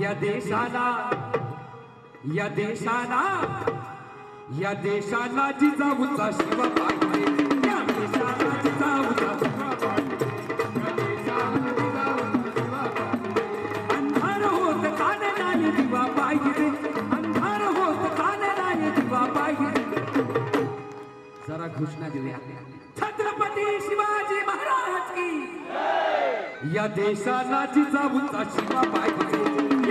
या देशाला या देशाला या देशाला जिजाऊचा शिवा पाहिजे. या देशाला जिजाऊचा अंधार होत कान नाही दिवा पाहिजे. अंधार होत कान नाही दिवा पाहिजे. जरा घोषणा देऊया. छत्रपती शिवाजी महाराज की. या देशाला जिजाऊचा शिवा पाहिजे.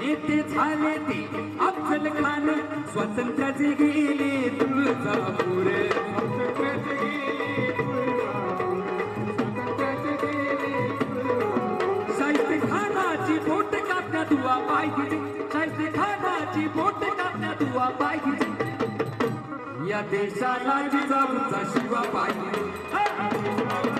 नेते झाले ते. अफजल खान स्वातंत्र्याचे गेले. तुळजापूर. शाहिस्ते खानाची बोट कापण्या दुवा पाहिजे शाहिस्ते खानाची बोट कापण्या दुवा पाहिजे या देशाला जिजाऊचा शिवा पाहिजे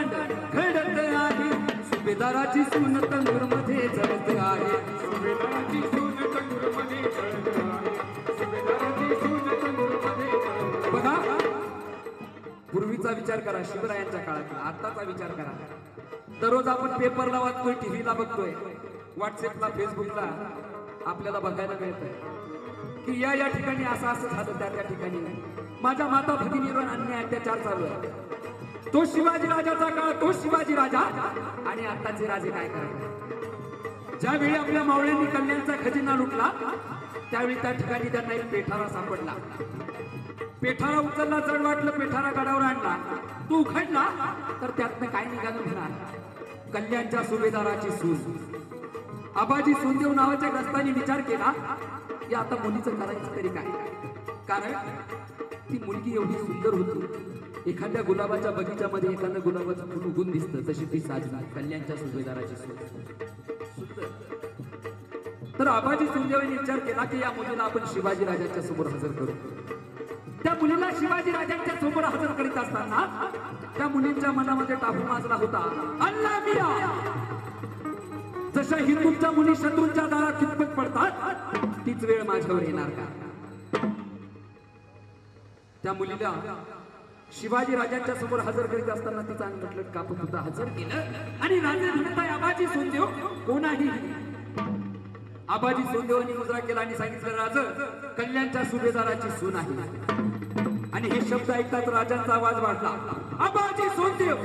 कांड खडत आहे. सुभेदाराची सून तंदूरमध्ये जळत आहे. सुभेदाराची सून तंदूरमध्ये आहे. बघा. पूर्वीचा विचार करा शिवरायांच्या काळातला. आत्ताचा विचार करा. दररोज आपण पेपरला वाचतोय टीव्हीला बघतोय व्हॉट्सअपला फेसबुकला. आपल्याला बघायला मिळतंय. की या या ठिकाणी असं असं झालं त्या त्या ठिकाणी. माझ्या माता भगिनीवर अन्याय अत्याचार चालू आहे. तो शिवाजी राजाचा काळ तो शिवाजी राजा. आणि आताचे राजे काय करतात ज्यावेळी आपल्या मावळ्यांनी कल्याणचा खजिना लुटला त्यावेळी त्या ठिकाणी त्यांना एक पेठारा सापडला. पेठारा उचलला चढ वाटलं पेठारा गडावर आणला. तो उखडला तर त्यातनं काय निघालं म्हणा कल्याणच्या सुभेदाराची सून. आबाजी सोनदेव नावाच्या ग्रस्तांनी विचार केला की आता मुलीचं करायचं तरी काय? कारण ती मुलगी एवढी सुंदर होती. एखाद्या गुलाबाच्या बगीच्यामध्ये एखादं गुलाबाचं फुल उगून दिसतं तशी ती साजना कल्याणच्या सुभेदाराची सून तर आबाजी सुंदेवांनी विचार केला की या मुलीला आपण शिवाजी राजांच्या समोर हजर करू. त्या मुलीला शिवाजी राजांच्या समोर हजर करीत असताना त्या मुलींच्या मनामध्ये टाकू माजला होता अल्ला मिया! जशा हिंदूंच्या मुली शत्रूंच्या दारात कितपत पडतात तीच वेळ माझ्यावर येणार का? त्या मुलीला शिवाजी राजांच्या समोर हजर करीत असताना तिचा अंगठलट कापून सुद्धा हजर केलं. आणि राजे म्हणताय आबाजी सोनदेव कोणाही आबाजी सोनदेवांनी मुजरा केला आणि सांगितलं राज कल्याणच्या सुभेदाराची सून आहे. आणि हे शब्द ऐकताच राजांचा आवाज वाढला. आबाजी सोनदेव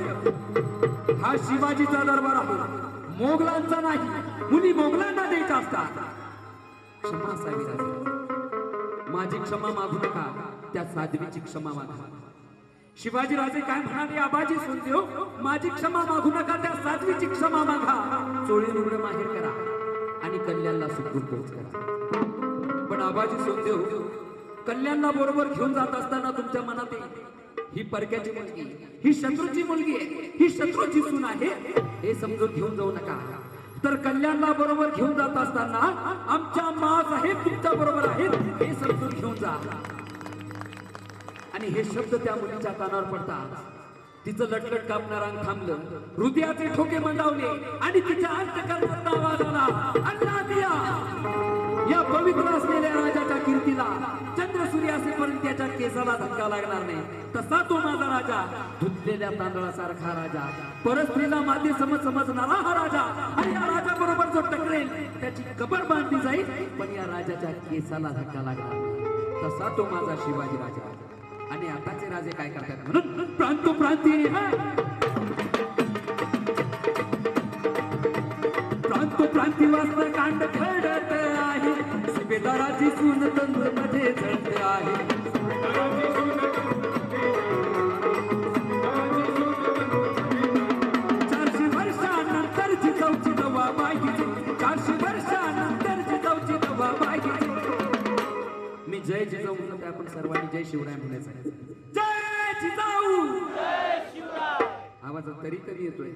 हा शिवाजीचा दरबार आहे. मोगलांचा नाही. मुली मोगलांना द्यायच्या असतात. क्षमा असावी माझी क्षमा मागू नका. त्या साध्वीची क्षमा मागा. शिवाजी राजे काय म्हणाले आबाजी सोनदेव माझी क्षमा मागू नका त्या साध्वीची क्षमा मागा. चोळी रुग्ण माहेर करा आणि कल्याणला सुखरूप पोहोच करा. पण आबाजी सोनदेव कल्याणला बरोबर घेऊन जात असताना तुमच्या मनात ही परक्याची मुलगी ही शत्रूची मुलगी आहे ही शत्रूची सून आहे हे समजून घेऊन जाऊ नका. तर कल्याणला बरोबर घेऊन जात असताना आमच्या माज आहेत तुमच्या बरोबर आहेत हे समजून घेऊन जा. आणि हे शब्द त्या मुलीच्या कानावर पडतात. तिचं लटलट कापणार अंग थांबलं. हृदयाचे ठोके मंडावले आणि तिच्या अंतकरणात आवाज आला. अल्ला दिया या पवित्र असलेल्या राजाच्या कीर्तीला चंद्र सूर्य असेपर्यंत त्याच्या केसाला धक्का लागणार नाही. तसा तो माझा राजा धुतलेल्या तांदळासारखा राजा. परस्त्रीला माते समज समजणारा हा राजा. आणि या राजा बरोबर जो टकरेल त्याची कबर बांधली जाईल पण या राजाच्या केसाला धक्का लागणार तसा तो माझा शिवाजी राजा. आणि आताचे राजे काय करतात? म्हणून प्रांतो प्रांती प्रांतो प्रांती वाचलं कांड खडत आहे. सुभेदाराची सून तंदूरमध्ये जळत आहे. आपण सर्वांनी जय शिवराय म्हणायचं आहे. जय जिजाऊ! आवाज तरी तरी येतोय.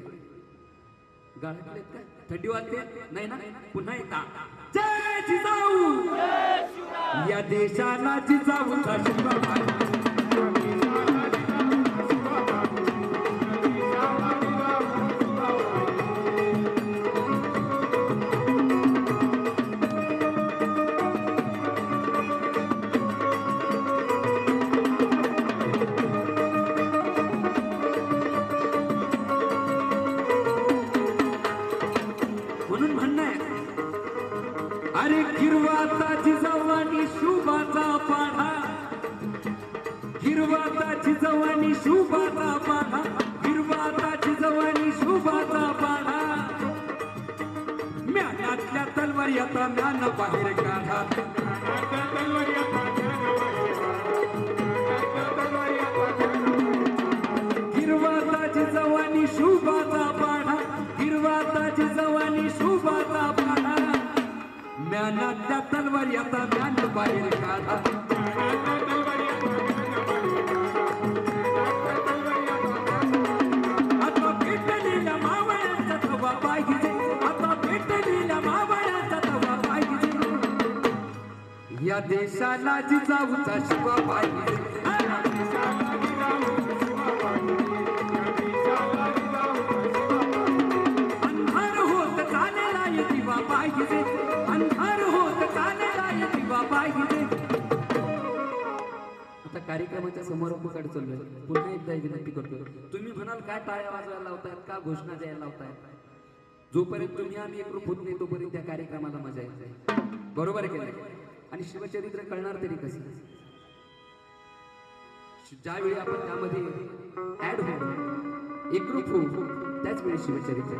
गाळ्यातले काय थंडी वाजते? नाही ना? पुन्हा एकदा. जय जिजाऊ! या देशाला जिजाऊचा गिरवाता जिजावानी शुभाचा पाढा गिरवाता जिजावानी शुभाचा पाढा म्यानातल्या तलवार येता म्यान बाहेर काढा. गिरवाता जिजावानी शुभाचा पाढा गिरवाता जिजावानी शुभाचा पाढा म्यानातल्या तलवार येता म्यान बाहेर काढा. ये दिवा पाहिजे. आता कार्यक्रमाच्या समारोपाकडे चाललोय. पुन्हा एकदा एक विनंती करतो. तुम्ही म्हणाल काय टाळ्या वाजवायला लावतायत? का घोषणा द्यायला लावतायत? जोपर्यंत तुम्ही आम्ही एकरूप होत नाही तोपर्यंत त्या कार्यक्रमाला मजा येते बरोबर आहे आणि शिवचरित्र कळणार तरी कसं? ज्यावेळी आपण त्यामध्ये ऍड होऊ एकरूप होऊ त्याच वेळी शिवचरित्र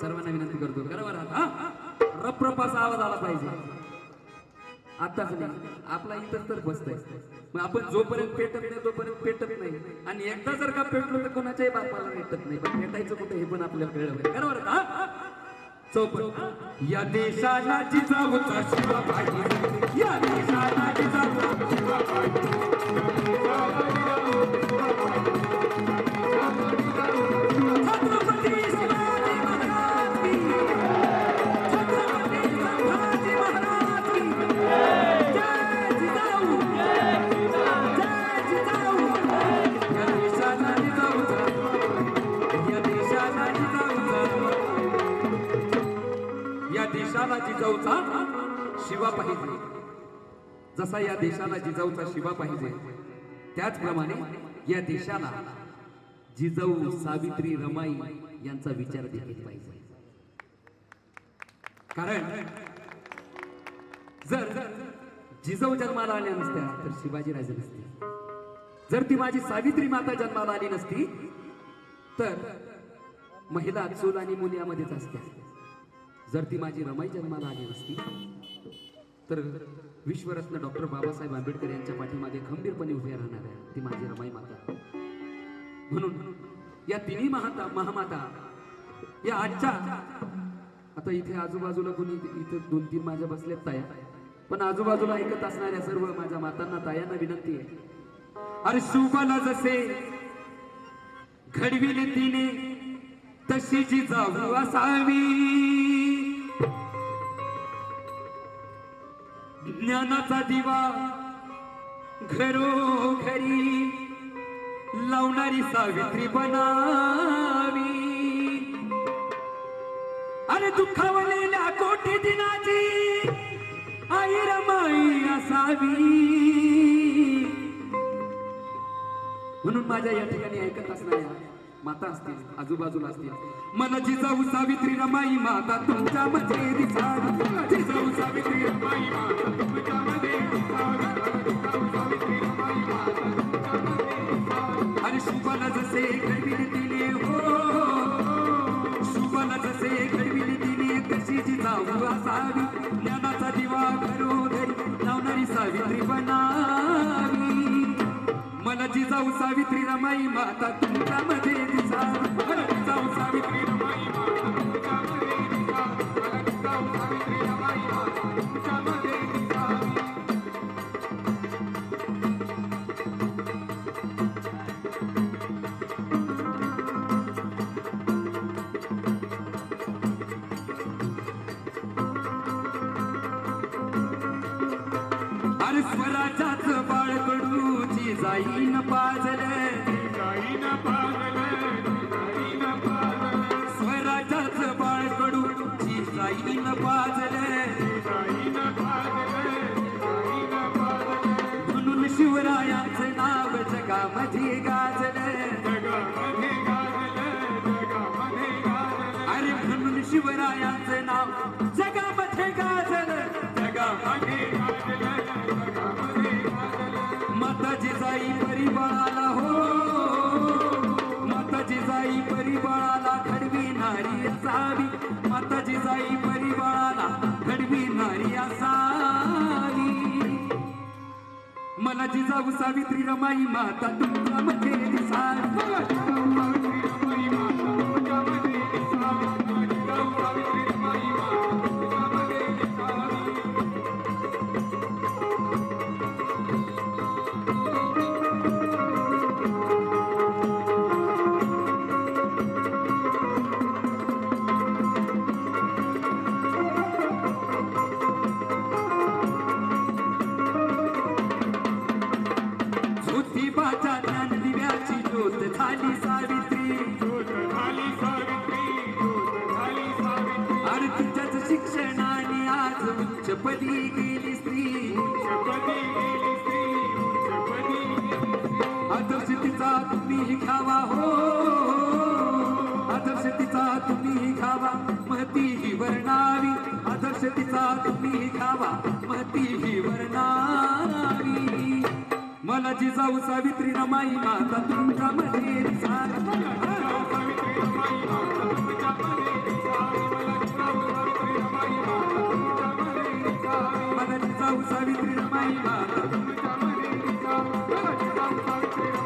सर्वांना विनंती करतो करा बरं आता, आवाज आला पाहिजे. आताच नाही आपला इतर तर बसतंय. मग आपण जोपर्यंत पेटत नाही तोपर्यंत पेटत नाही. आणि एकदा जर का पेटलो तर कोणाच्याही बापाला पेटत नाही. पण पेटायचं कुठं हे पण आपल्याला कळलं बरं का, चौपट. या देशाला जिजाऊचा शिवा पाहिजे. या देशाला जिजाऊचा शिवा पाहिजे. जसा या देशाला जिजाऊचा शिवा पाहिजे त्याचप्रमाणे या देशाला जिजाऊ सावित्री रमाई यांचा विचार देखील पाहिजे. कारण जर जिजाऊ जन्माला आल्या नसत्या तर शिवाजी राजे नसते जर ती माझी सावित्री माता जन्माला आली नसती तर महिला चूल आणि मुली यामध्येच असत्या. जर ती माझी रमाई जन्माला आली नसती तर विश्वरत्न डॉक्टर बाबासाहेब आंबेडकर यांच्या पाठीमागे खंबीरपणे उभ्या राहणार आहे ती माझी रमाई माता. म्हणून या तिन्ही महाता महामाता या आजच्या आता इथे आजूबाजूला कोणी इथे दोन तीन माझ्या बसल्यात ताया पण आजूबाजूला ऐकत असणाऱ्या सर्व माझ्या मातांना तायांना विनंती आहे. अरे शुभाला जसे घडविले तिने तशी जी जाऊ असावी. ज्ञानाचा दिवा घरोघरी लावणारी सावित्री बनावी. अरे दुःखावलेल्या कोटी दिनाची आई रमाई असावी. म्हणून माझ्या या ठिकाणी ऐकत असणाऱ्या माता असतील आजूबाजूला असतील. मला जिजाऊ सावित्री रमाई माता तुमच्या मध्ये जिजाऊ सावित्री रमाई माता तुमच्या मध्ये आणि शुभाला जसे घडविले तिने हो. शुभाला जसे घडविले तिने तशी जिजाऊ असावी. ज्ञानाचा दिवा घरोघरी लावणारी सावित्री बना. मला जाऊ सावित्री रमाई माता तुमच्या मध्ये दिसा मला जिजाऊ सावित्री रमाई माता जिजाईन पाजल. म्हणून शिवरायांचं नाव जगामध्ये गाजलं जगामध्ये गाजलं, जगामध्ये गाजलं. अरे म्हणून शिवरायांचं नाव जगामध्ये गाजलं जगामध्ये गाजलं, जगामध्ये गाजलं. माता जिजाई परिबाळाला हो माता जिजाई परिबाळाला घडविणारी असावी माता साई परिवाराला घडवी नारी असावी मला जिजाऊ सावित्री रमाई माता तुमच्यामध्ये दिसावी सावित्री आदर्श तिचा खावा घ्यावा हो. आदर्श तिचा खावा महतीही वर्णावी आदर्श तिचा खावा महतीही महती वर्णावी मला जिजाऊ सावित्री रमाई माता तुमच्या मध्ये मला जिजाऊ सावित्री रमाई माता Thank you.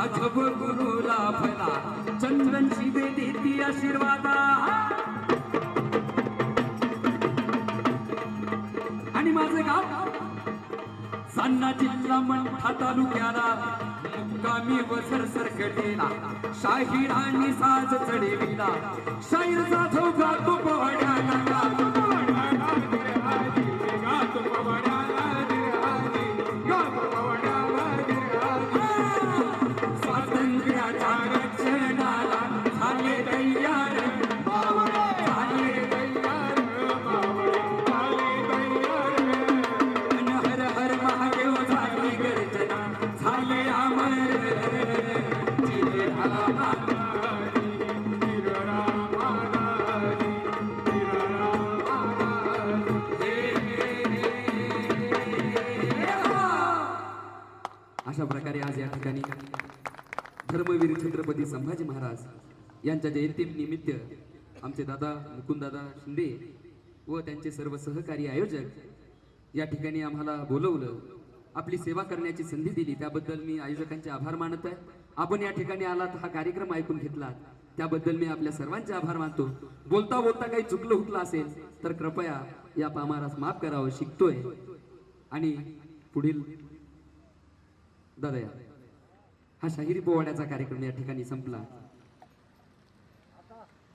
राघव गुरुला फला. चंद्रन शिवे देती आशीर्वादा. आणि माझं गाव सान्ना जिल्हा मंठा तालुक्याला मुक्कामी वसर सरकटेला. शाहिरांनी साज चढेविला शाहीर जाधव गातो पवाड्याला अशा प्रकारे आज या ठिकाणी धर्मवीर छत्रपती संभाजी महाराज यांच्या जयंतीनिमित्त आमचे दादा मुकुंददादा शिंदे व त्यांचे सर्व सहकारी आयोजक या ठिकाणी आम्हाला बोलवलं. आपली सेवा करण्याची संधी दिली. त्याबद्दल मी आयोजकांचे आभार मानत आहे. आपण या ठिकाणी आलात हा कार्यक्रम ऐकून घेतलात. त्याबद्दल मी आपल्या सर्वांचे आभार मानतो. बोलता बोलता काही चुकलं हुकलं असेल तर कृपया या पामारास माफ करावं शिकतोय. आणि पुढील दादा हा शाहिरी पोवाड्याचा कार्यक्रम या ठिकाणी संपला.